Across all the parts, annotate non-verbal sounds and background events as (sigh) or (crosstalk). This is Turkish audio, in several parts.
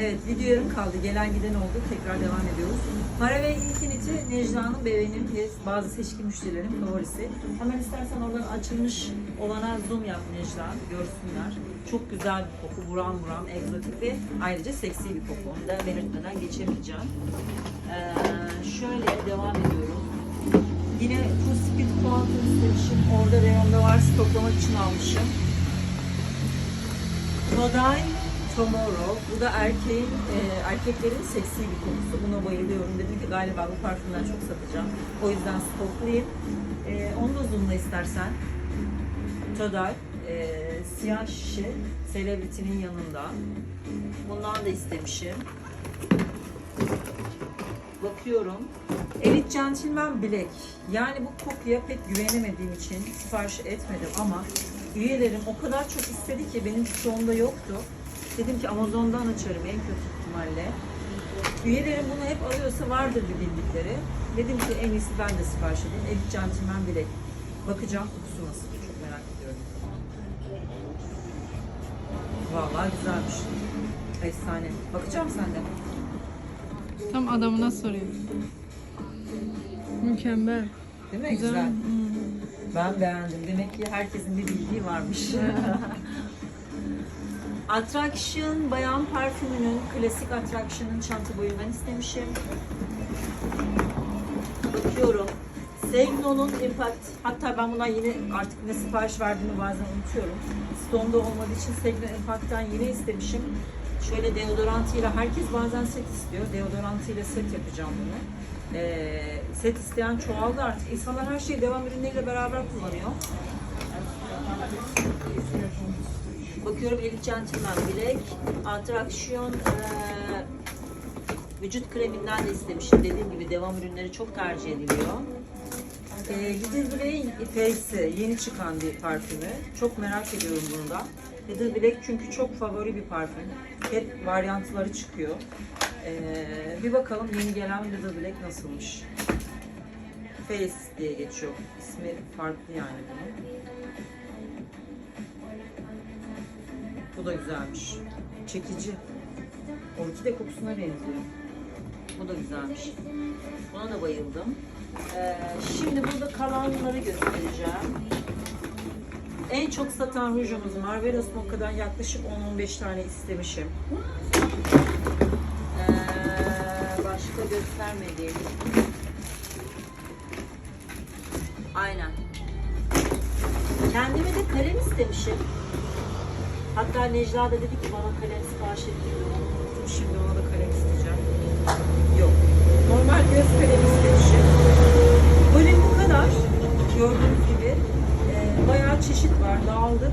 Evet video yarım kaldı. Gelen giden oldu. Tekrar devam ediyoruz. Maravey Infinity Necla'nın bebeğinin bazı seçkin müşterilerin favorisi. Hemen istersen oradan açılmış olana zoom yap Necla. Görsünler. Çok güzel bir koku. Buram buram egzotik ve ayrıca seksi bir koku. Onu da belirtmeden geçemeyeceğim. Ee, şöyle devam ediyorum. Yine Full Speed Quantum istemişim. Orada reyonda var. Stoklamak için almışım. Today Tomorrow. Bu da erkeğin, e, erkeklerin seksi bir kokusu. Buna bayılıyorum. Dedim ki galiba bu parfümden çok satacağım. O yüzden stoklayayım. E, onu da zoomla istersen. Today. E, siyah şişe. Celebrity'nin yanında. Bundan da istemişim. Bakıyorum. Elite Gentleman Black. Yani bu kokuya pek güvenemediğim için sipariş etmedim ama üyelerim o kadar çok istedi ki benim stoğumda yoktu. Dedim ki Amazon'dan açarım en kötü ihtimalle. Üyelerim bunu hep alıyorsa vardır bir bildikleri. Dedim ki en iyisi ben de sipariş edeyim. Elite Gentleman Black. Bakacağım kokusu nasıl çok merak ediyorum. Vallahi güzelmiş. Efsane. Bakacağım sen de. Tam adamına soruyorum. Mükemmel. Değil mi? Güzel. Güzel. Hmm. Ben beğendim. Demek ki herkesin bir bildiği varmış. (laughs) Attraction bayan parfümünün klasik Attraction'ın çanta boyundan istemişim. Bakıyorum. Segno'nun Impact. Hatta ben bundan yine artık ne sipariş verdiğimi bazen unutuyorum. Stone'da olmadığı için Segno Impact'tan yine istemişim. Şöyle deodorantıyla herkes bazen set istiyor. Deodorantıyla set yapacağım bunu. Ee, set isteyen çoğaldı artık. İnsanlar her şeyi devam ürünleriyle beraber kullanıyor. Bakıyorum Elite Gentleman Black, Attraction eee, vücut kreminden de istemişim. Dediğim gibi devam ürünleri çok tercih ediliyor. Eee Little Black Face'i yeni çıkan bir parfümü. Çok merak ediyorum bunu da. Little Black çünkü çok favori bir parfüm. Hep varyantları çıkıyor. Eee, bir bakalım yeni gelen Little Black nasılmış. Face diye geçiyor. İsmi farklı yani bunun. Bu da güzelmiş. Çekici. Orkide kokusuna benziyor. Bu da güzelmiş. Buna da bayıldım. Ee, şimdi burada kalanları göstereceğim. En çok satan rujumuz Marvelos Mocca'dan yaklaşık 10-15 tane istemişim. Ee, başka göstermediğim. Aynen. Kendime de kalem istemişim. Hatta Necla da dedi ki bana kalem sipariş unuttum. Şimdi ona da kalem isteyeceğim. Yok. Normal göz kalemi istemişim. Böyle bu kadar. Gördüğünüz gibi e, bayağı çeşit var. Dağıldık.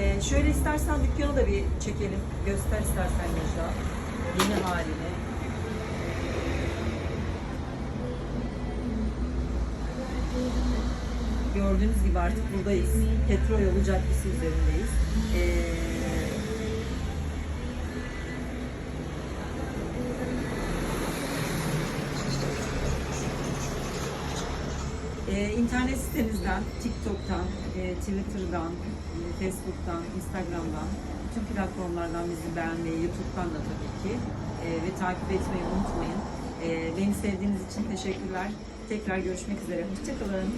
E, şöyle istersen dükkanı da bir çekelim. Göster istersen Necla. Yeni halini. Gördüğünüz gibi artık buradayız. Petrol yolu caddesi üzerindeyiz. Ee, Ee, internet sitemizden, TikTok'tan, e, Twitter'dan, e, Facebook'tan, Instagram'dan, bütün platformlardan bizi beğenmeyi, YouTube'dan da tabii ki e, ve takip etmeyi unutmayın. Beni sevdiğiniz için teşekkürler. Tekrar görüşmek üzere. Hoşçakalın.